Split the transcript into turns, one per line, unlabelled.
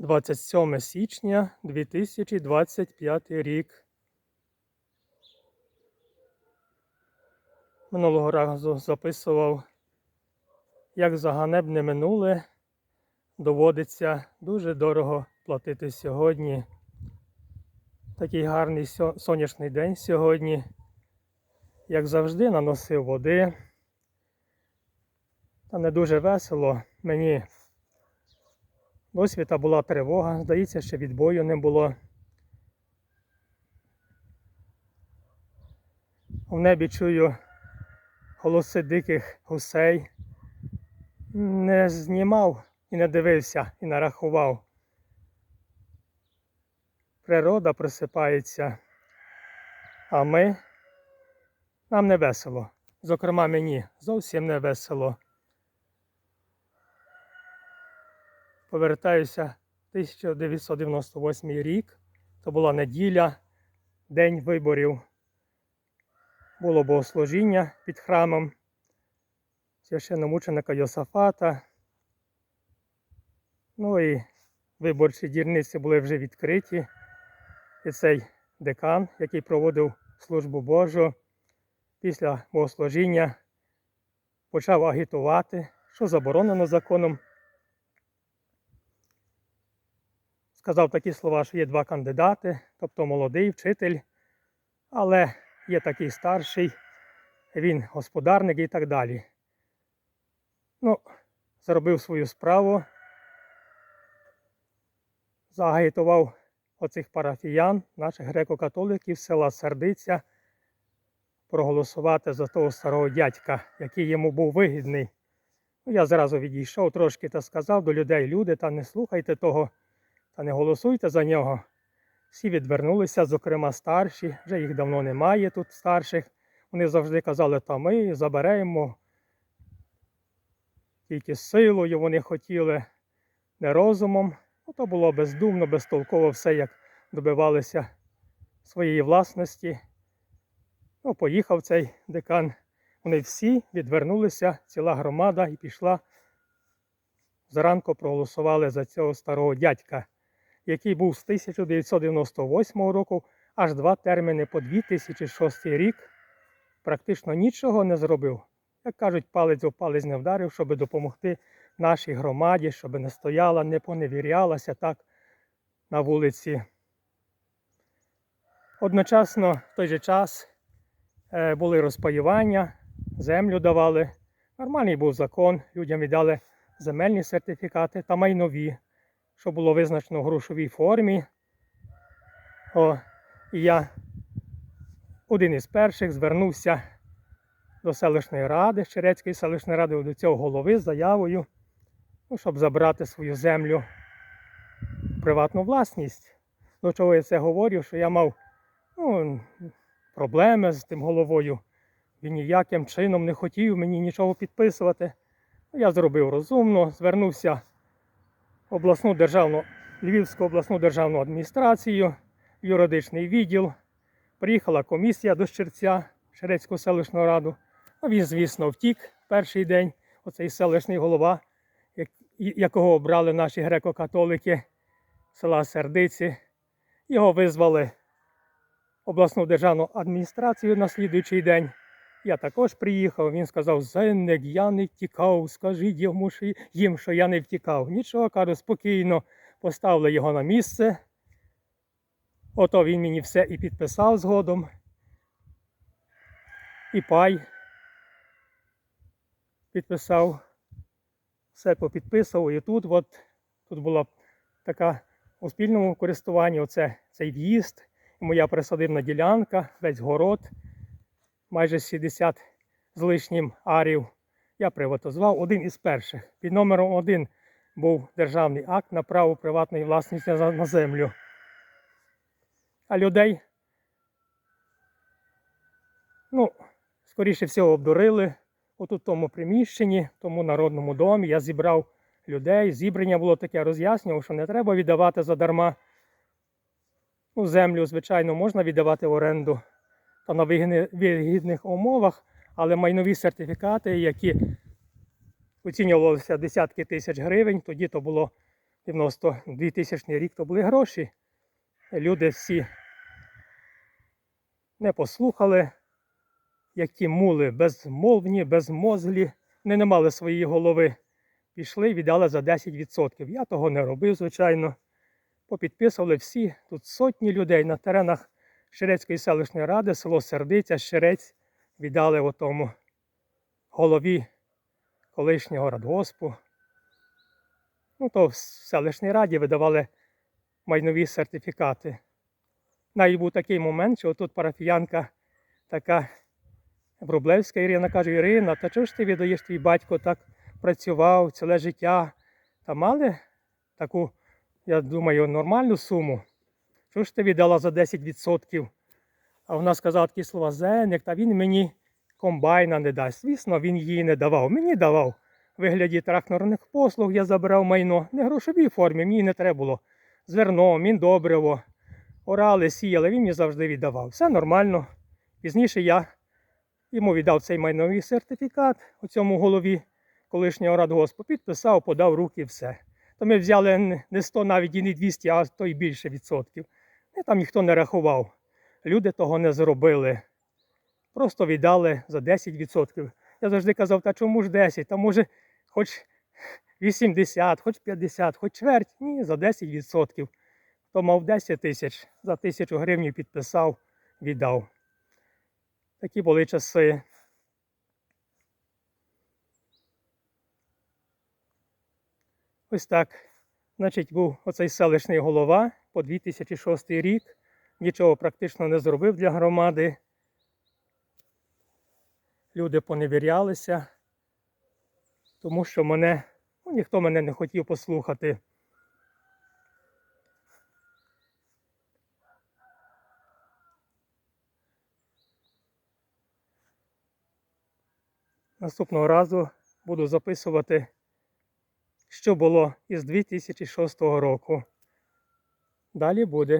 27 січня 2025 рік. Минулого разу записував, як за ганебне минуле доводиться дуже дорого платити сьогодні. Такий гарний сонячний день сьогодні. Як завжди, наносив води. Та не дуже весело. Мені досвіта була тривога. Здається, ще відбою не було. В небі чую голоси диких гусей. Не знімав і не дивився, і не рахував. Природа просипається, а ми нам не весело. Зокрема, мені зовсім не весело. Повертаюся 1998 рік. То була неділя, день виборів. Було богослужіння під храмом священномученика Йосафата. Ну і виборчі дільниці були вже відкриті. І цей декан, який проводив службу Божу, після богослужіння почав агітувати, що заборонено законом. Сказав такі слова, що є два кандидати, тобто молодий вчитель, але є такий старший, він господарник і так далі. Ну, зробив свою справу, заагітував оцих парафіян, наших греко-католиків села Сердиця, проголосувати за того старого дядька, який йому був вигідний. Ну, я зразу відійшов трошки та сказав до людей, люди, та не слухайте того, та не голосуйте за нього. Всі відвернулися, зокрема старші, вже їх давно немає тут старших. Вони завжди казали, та ми заберемо. Тільки силою вони хотіли, не розумом. Ну, то було бездумно, безтолково все, як добивалися своєї власності. Ну, поїхав цей декан. Вони всі відвернулися, ціла громада і пішла. Зранку проголосували за цього старого дядька, який був з 1998 року аж два терміни по 2006 рік. Практично нічого не зробив. Як кажуть, палець у палець не вдарив, щоб допомогти нашій громаді, щоб не стояла, не поневірялася так на вулиці. Одночасно в той же час е, були розпаювання, землю давали. Нормальний був закон, людям віддали земельні сертифікати та майнові, що було визначено в грошовій формі. О, і я один із перших звернувся до селищної ради, Щерецької селищної ради, до цього голови з заявою, ну, щоб забрати свою землю в приватну власність. До чого я це говорю, що я мав ну, проблеми з тим головою. Він ніяким чином не хотів мені нічого підписувати. Я зробив розумно, звернувся обласну державну, Львівську обласну державну адміністрацію, юридичний відділ. Приїхала комісія до Щерця, Шерецьку селищну раду. А він, звісно, втік перший день. Оцей селищний голова, якого обрали наші греко-католики села Сердиці. Його визвали обласну державну адміністрацію на слідуючий день. Я також приїхав. Він сказав: Зенник, я не втікав. Скажіть йому, що їм, що я не втікав. Нічого, кажу, спокійно поставили його на місце. Ото він мені все і підписав згодом. І пай підписав. Все попідписував. І тут, от, тут була така у спільному користуванні оце, цей в'їзд, моя присадибна ділянка, весь город, майже 70 з лишнім арів. Я приватизував один із перших. Під номером один був державний акт на право приватної власності на землю. А людей, ну, скоріше всього, обдурили отут в тому приміщенні, в тому народному домі. Я зібрав людей. Зібрання було таке, роз'яснював, що не треба віддавати задарма. Ну, землю, звичайно, можна віддавати в оренду та на вигідних умовах, але майнові сертифікати, які оцінювалися десятки тисяч гривень, тоді то було 90 2000 рік то були гроші. Люди всі не послухали, як ті мули безмовні, безмозглі, вони не мали своєї голови. Пішли і віддали за 10%. Я того не робив, звичайно. Попідписували всі. Тут сотні людей на теренах Щерецької селищної ради, село Сердиця, Щерець віддали отому голові колишнього радгоспу. Ну, то в селищній раді видавали майнові сертифікати. Навіть був такий момент, що тут парафіянка така Врублевська Ірина каже: Ірина, та чого ж ти віддаєш твій батько так працював ціле життя? Та мали таку, я думаю, нормальну суму. Чого ж ти віддала за 10%? А вона сказала такі слова Зеник, та він мені комбайна не дасть. Звісно, він її не давав. Мені давав. Вигляді тракторних послуг я забирав майно. Не грошовій формі, мені не треба було. Зерно, міндобриво, орали, сіяли, він мені завжди віддавав. Все нормально. Пізніше я йому віддав цей майновий сертифікат у цьому голові колишнього радгоспу, підписав, подав руки, і все. То ми взяли не 100 навіть і не 200, а то й більше відсотків. І там ніхто не рахував. Люди того не зробили. Просто віддали за 10%. Я завжди казав, та чому ж 10? Та може хоч 80, хоч 50, хоч чверть. Ні, за 10%. Хто мав 10 тисяч, за тисячу гривень підписав, віддав. Такі були часи. Ось так. Значить, був оцей селищний голова по 2006 рік. Нічого практично не зробив для громади. Люди поневірялися, тому що мене, ну, ніхто мене не хотів послухати. Наступного разу буду записувати, що було із 2006 року. Далі буде.